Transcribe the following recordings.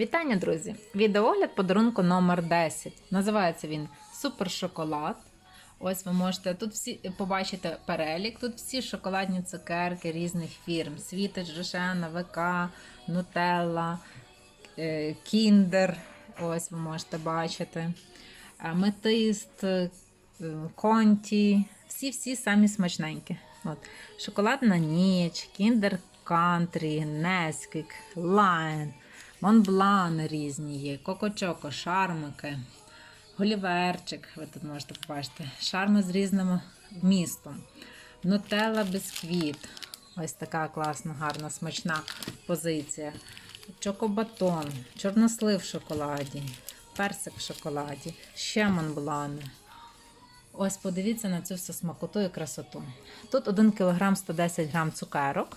Вітання, друзі! Відеогляд подарунку номер 10. Називається він Супер шоколад. Ось ви можете тут всі побачити перелік. Тут всі шоколадні цукерки різних фірм: Світоч, Рошена, ВК, Нутелла, е, Кіндер. Ось ви можете бачити. Аметист, е, Конті. Всі-всі самі смачненькі. От. Шоколадна ніч, Кіндер Кантрі, Несквік, Лайн. Монблан різні є, Коко-Чоко, шармики, голіверчик, ви тут можете побачити, шарми з різним вмістом, нутелла бісквіт. Ось така класна, гарна, смачна позиція. Чокобатон, чорнослив в шоколаді, персик в шоколаді, ще монблани. Ось подивіться на цю всю смакоту і красоту. Тут 1 кг 110 г цукерок.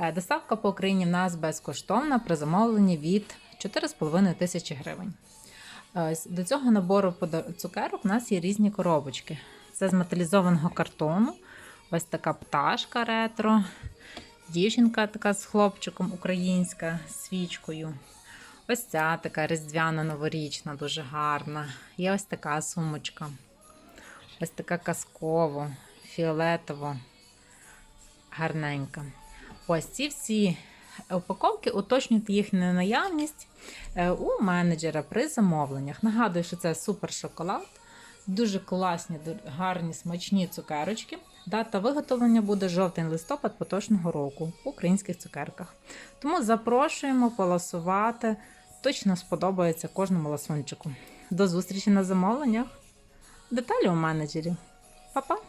Е, Доставка по Україні в нас безкоштовна при замовленні від 4,5 тисячі гривень. До цього набору цукерок у нас є різні коробочки. Це з металізованого картону. Ось така пташка ретро. Дівчинка така з хлопчиком українська свічкою. Ось ця така різдвяна новорічна, дуже гарна. Є ось така сумочка. Ось така казково, фіолетово, гарненька. Ось ці всі упаковки уточнюйте їхню наявність е, у менеджера при замовленнях. Нагадую, що це супер шоколад, дуже класні, гарні, смачні цукерочки. Дата виготовлення буде жовтень-листопад поточного року в українських цукерках. Тому запрошуємо поласувати. Точно сподобається кожному ласунчику. До зустрічі на замовленнях. Деталі у менеджері. Па-па!